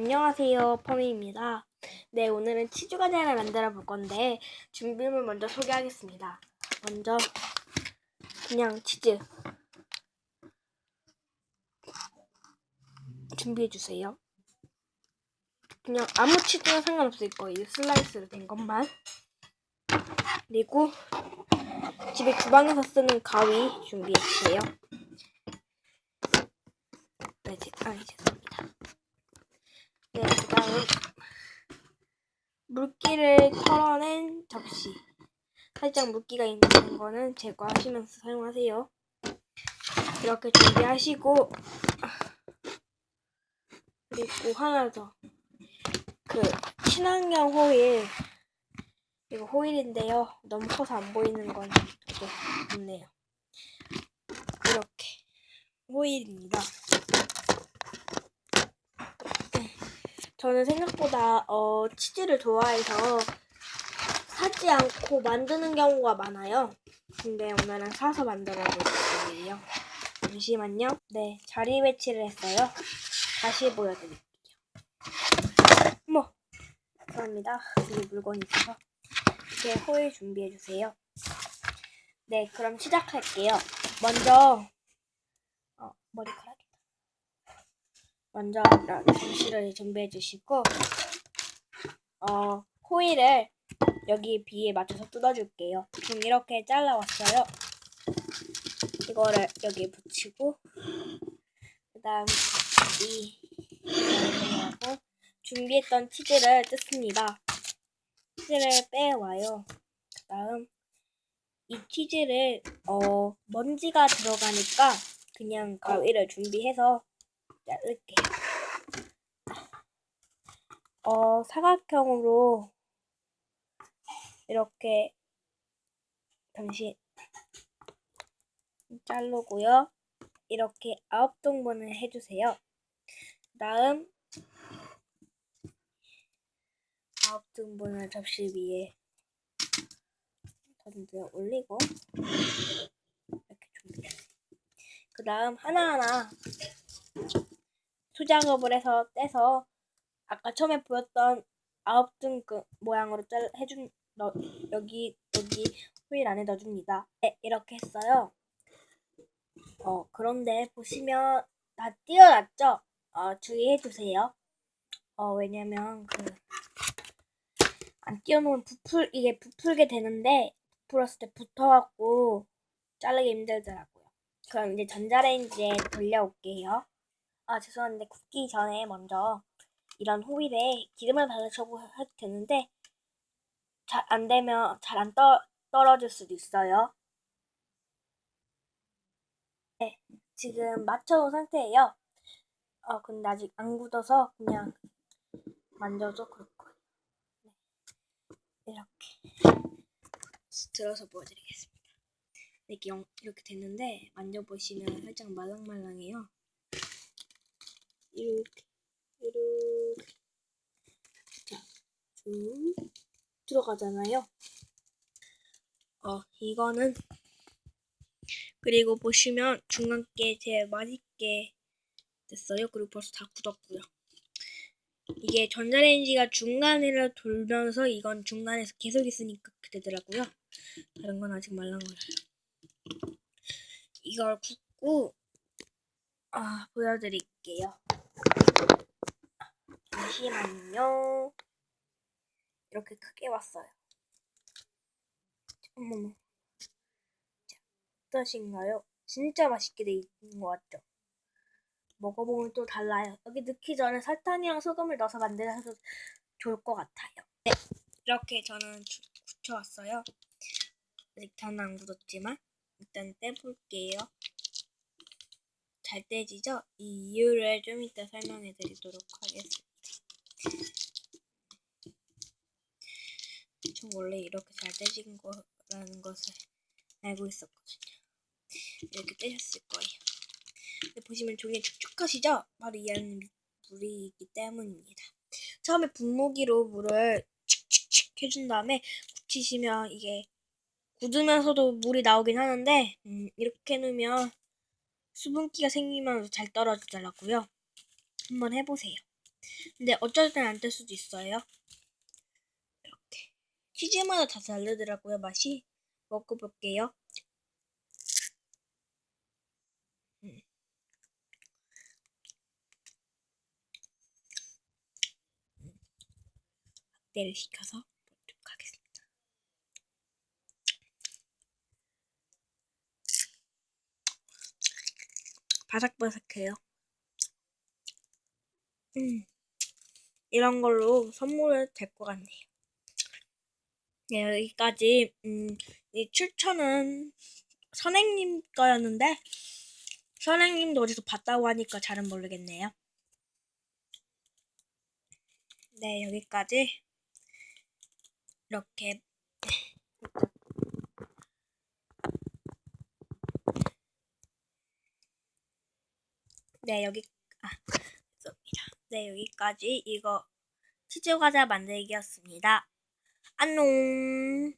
안녕하세요, 펌이입니다. 네, 오늘은 치즈 과자를 만들어 볼 건데 준비물 먼저 소개하겠습니다. 먼저 그냥 치즈 준비해 주세요. 그냥 아무 치즈나 상관없을 거예요. 슬라이스로 된 것만. 그리고 집에 주방에서 쓰는 가위 준비해 주세요. 네, 제, 아, 죄송합니다. 네, 그 다음 물기를 털어낸 접시. 살짝 물기가 있는 거는 제거하시면서 사용하세요. 이렇게 준비하시고 그리고 하나 더. 그 친환경 호일 이거 호일인데요. 너무 커서 안 보이는 건좀 없네요. 이렇게 호일입니다. 저는 생각보다 어, 치즈를 좋아해서 사지 않고 만드는 경우가 많아요. 근데 오늘은 사서 만들어 볼 거예요. 잠시만요. 네, 자리 배치를 했어요. 다시 보여드릴게요. 어머, 감사합니다. 여기 물건이 있어서 이렇게 호일 준비해 주세요. 네, 그럼 시작할게요. 먼저 어, 머리카락 먼저 전시를 준비해 주시고 어, 호일을 여기 비에 맞춰서 뜯어줄게요. 지금 이렇게 잘라왔어요. 이거를 여기 붙이고 그 다음 이 하고 준비했던 치즈를 뜯습니다. 치즈를 빼와요. 그 다음 이 치즈를 어 먼지가 들어가니까 그냥 가위를 준비해서 자를게요. 어 사각형으로 이렇게 당신 자르고요. 이렇게 아홉 등분을 해주세요. 다음 아홉 등분을 접시 위에 던져 올리고 이렇게 준비해요. 그 다음 하나하나 수작업을 해서 떼서 아까 처음에 보였던 아홉 등 그 모양으로 잘 해준 너, 여기 여기 호일 안에 넣어줍니다. 네, 이렇게 했어요. 어 그런데 보시면 다 띄어놨죠? 어 주의해 주세요. 어 왜냐면 그 안 띄워놓으면 부풀 이게 부풀게 되는데 부풀었을 때 붙어갖고 자르기 힘들더라고요. 그럼 이제 전자레인지에 돌려올게요. 아 죄송한데 굽기 전에 먼저 이런 호일에 기름을 해도 되는데 잘 안 되면 잘 안 떨어질 수도 있어요. 네, 지금 맞춰온 상태예요. 어, 근데 아직 안 굳어서 그냥 만져도 그럴 거예요. 네, 이렇게 들어서 보여드리겠습니다. 영, 이렇게 됐는데 만져보시면 살짝 말랑말랑해요. 이렇게 이렇게 쭉 들어가잖아요. 어 이거는 그리고 보시면 중간게 제일 맛있게 됐어요. 그리고 벌써 다 굳었고요. 이게 전자레인지가 중간으로 돌면서 이건 중간에서 계속 있으니까 그렇게 되더라고요. 다른 건 아직 말랑말랑해요. 이걸 굽고 아 보여드릴게요. 잠시만요. 이렇게 크게 왔어요. 어머머. 자, 어떠신가요? 진짜 맛있게 돼 있는 것 같죠? 먹어보면 또 달라요. 여기 넣기 전에 설탕이랑 소금을 넣어서 만들어서 좋을 것 같아요. 네, 이렇게 저는 주- 굳혀왔어요. 아직 다는 안 굳었지만 일단 떼볼게요. 잘 떼지죠? 이 이유를 좀 이따 설명해 드리도록 하겠습니다. 전 원래 이렇게 잘 떼진 거라는 것을 알고 있었거든요. 이렇게 떼셨을 거예요. 근데 보시면 종이 축축하시죠? 바로 이 안에 물이 있기 때문입니다. 처음에 분무기로 물을 칙칙칙 해준 다음에 굳히시면 이게 굳으면서도 물이 나오긴 하는데 음, 이렇게 놓으면 수분기가 생기면서 잘 떨어지더라고요. 한번 해보세요. 근데 어쩔 땐 안 될 수도 있어요. 치즈마다 다 다르더라고요 맛이. 먹어볼게요. 음. 확대를 시켜서 보도록 하겠습니다. 바삭바삭해요. 음, 이런 걸로 선물을 될 것 같네요. 네, 여기까지, 음, 이 추천은 선생님 거였는데, 선생님도 어디서 봤다고 하니까 잘은 모르겠네요. 네, 여기까지 이렇게 네, 여기 아, 죄송합니다. 네, 여기까지 이거 치즈 과자 만들기였습니다. 안녕.